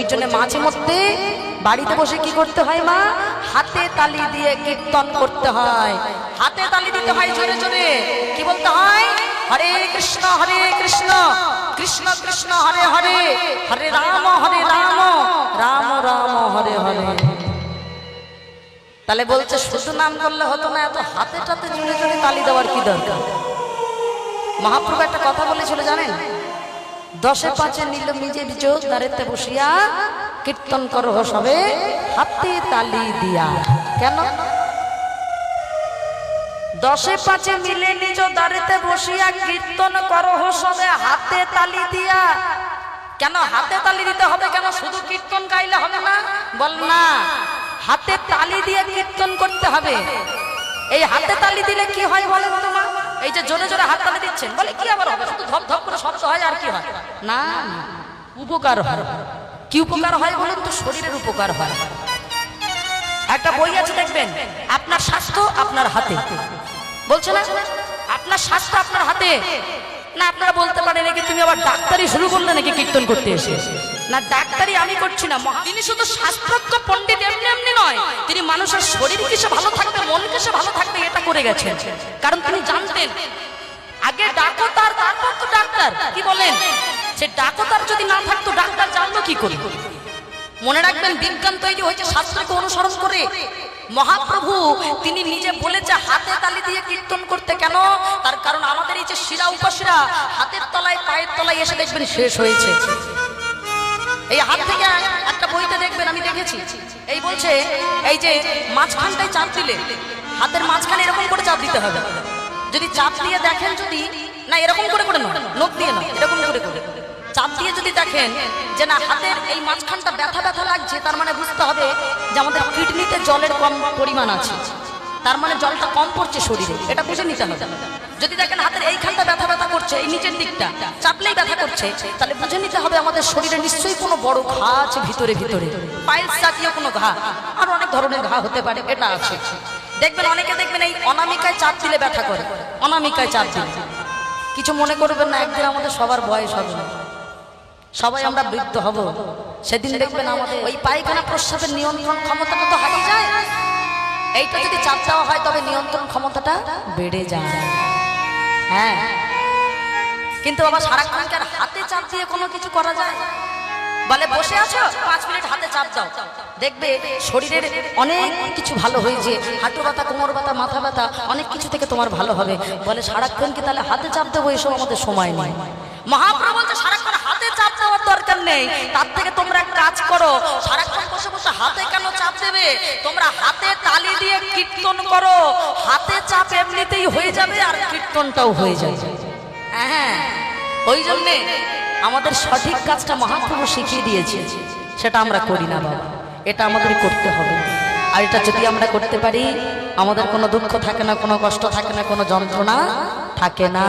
ওই জন্য মাঝে মধ্যে বাড়িতে বসে কি করতে হয় মা? হাতে তালি দিয়ে কীর্তন করতে হয়। হাতে তালি দিতে হয় জোরে জোরে। কি বলতে হয়? হরে কৃষ্ণ হরে কৃষ্ণ। কৃষ্ণ কৃষ্ণ, হরে হরে। হরে রাম হরে রাম। রাম রাম, হরে হরে। তাহলে বলছে, শুধু নাম করলে হতো না, এত হাতে টাতে জুড়ে জুড়ে তালি দেওয়ার কি দরকার? মহাপ্রভু একটা কথা বলেছিল, জানেন? দশে পাঁচে নিল নিজে বিজোগ দাঁড়েতে বসিয়া, কীর্তন করো সবে, হাতে তালি দিয়া। কেন? দশে পাঁচে মিলে নিজ দাঁড়িতে বসিয়া, কীর্তন করো সবে, হাতে তালি দিয়া। কেন? হাতে তালি দিতে হবে কেন? শুধু কীর্তন গাইলে হবে না। বল না। হাতে তালি দিয়ে কীর্তন করতে হবে। এই হাতে তালি দিলে কি হয় বলেন তোমার এই যে জোরে জোরে হাত তালি দিচ্ছেন, বলে কি আবার হবে? শুধু ধপ ধপ করে শব্দ হয় আর কি হয়? না উপকার কি উপকার হয় বলুন তো? শরীরের উপকার হয়। একটা বই আছে দেখবেন, আপনার স্বাস্থ্য আপনার হাতে। বলছে না? আপনার স্বাস্থ্য আপনার হাতে। না, আপনারা বলতে পারেন নাকি তুমি আবার ডাক্তারি শুরু করলে নাকি কীর্তন করতে এসে? না, ডাক্তারি আমি করছি না। তিনি শুধু শাস্ত্রজ্ঞ পণ্ডিত এমনি এমনি নয়, তিনি মানুষের শরীর কিসে ভালো থাকবে, মন কিসে ভালো থাকবে এটা করে গেছেন। কারণ আগে ডাকতার, তারপর তো ডাক্তার। কি বলেন? সে ডাকতার যদি না থাকতো, ডাক্তার জানলো কি করে? মনে রাখবেন, বিজ্ঞান তৈরি হয়েছে, শাস্ত্রকে অনুসরণ করে। মহাপ্রভু, তিনি নিজে বলেছে, হাতে তালি দিয়ে কীর্তন করতে কেন? তার কারণ আমাদের এই যে শিরা উপাসীরা, হাতের তলায়, পায়ের তলায় এসে দেখবেন শেষ হয়েছে। এই হাত থেকে একটা বইতে দেখবেন, আমি দেখেছি। এই বলছে, এই যে মাঝখানটায় চাপ দিলে, হাতের মাঝখানে এরকম করে চাপ দিতে হবে। যদি চাপ দিয়ে দেখেন যদি, না, এরকম করে করে নয় নখ দিয়ে নয়, এরকম করে করে। চাপ দিয়ে যদি দেখেন যে, না, হাতের এই মাঝখানটা ব্যথা ব্যথা লাগছে, তার মানে বুঝতে হবে যে, আমাদের কিডনিতে জলের কম পরিমাণ আছে। তার মানে জলটা কম পড়ছে শরীরে, এটা বুঝে নিতে হবে। যদি দেখেন হাতের এইখানটা ব্যথা ব্যথা করছে, এই নিচের দিকটা, চাপলেই ব্যথা করছে, তাহলে বুঝে নিতে হবে আমাদের শরীরে নিশ্চয়ই কোনো বড় ঘা আছে ভিতরে ভিতরে। পাইলস জাতীয় কোনো ঘা, আর অনেক ধরনের ঘা হতে পারে, এটা আছে। দেখবেন, অনেকে দেখবেন এই অনামিকায় চাপ দিলে ব্যথা করে। অনামিকায় চাপ দিলে। কিছু মনে করবেন না, একদিন আমাদের সবার বয়স হবে। সবাই আমরা বৃদ্ধ হব। সেদিন দেখবেন আমাদের ওই পায়খানা প্রস্রাবের নিয়ন্ত্রণ ক্ষমতাটা তো হারিয়ে যায়। এইটা যদি চাপ দেওয়া হয়, তবে নিয়ন্ত্রণ ক্ষমতাটা বেড়ে যায়। হ্যাঁ। কিন্তু বাবা, সারাক্ষণ হাতে চাপ দিয়ে কোনো কিছু করা যায়? বলে, বসে আছো? পাঁচ মিনিট হাতে চাপ দাও। দেখবে শরীরের অনেক কিছু ভালো হয়েছে, হাঁটু ব্যথা, কোমর ব্যথা, মাথা ব্যথা, অনেক কিছু থেকে তোমার ভালো হবে। বলে, সারাক্ষণ কি তাহলে হাতে চাপ দেবো? এসব আমাদের সময় নেই। মহাপ্রভু বলছে, সারাক্ষণ হাতে চাপ দেওয়ার দরকার নেই। তার থেকে তোমরা এক কাজ করো, সারাক্ষণ বসে বসে হাতে কেন চাপ দেবে? তোমরা হাতে তালি দিয়ে কীর্তন করো। হাতে চাপ এমনিতেই হয়ে যাবে আর কীর্তনটাও হয়ে যাবে। হ্যাঁ ওই জন্যে আমাদের সঠিক কাজটা মহাপ্রভু শিখিয়ে দিয়েছে। সেটা আমরা করি না, বাবা। এটা আমাদের করতে হবে। আর এটা যদি আমরা করতে পারি, আমাদের কোনো দুঃখ থাকে না, কোনো কষ্ট থাকে না, কোনো যন্ত্রণা থাকে না।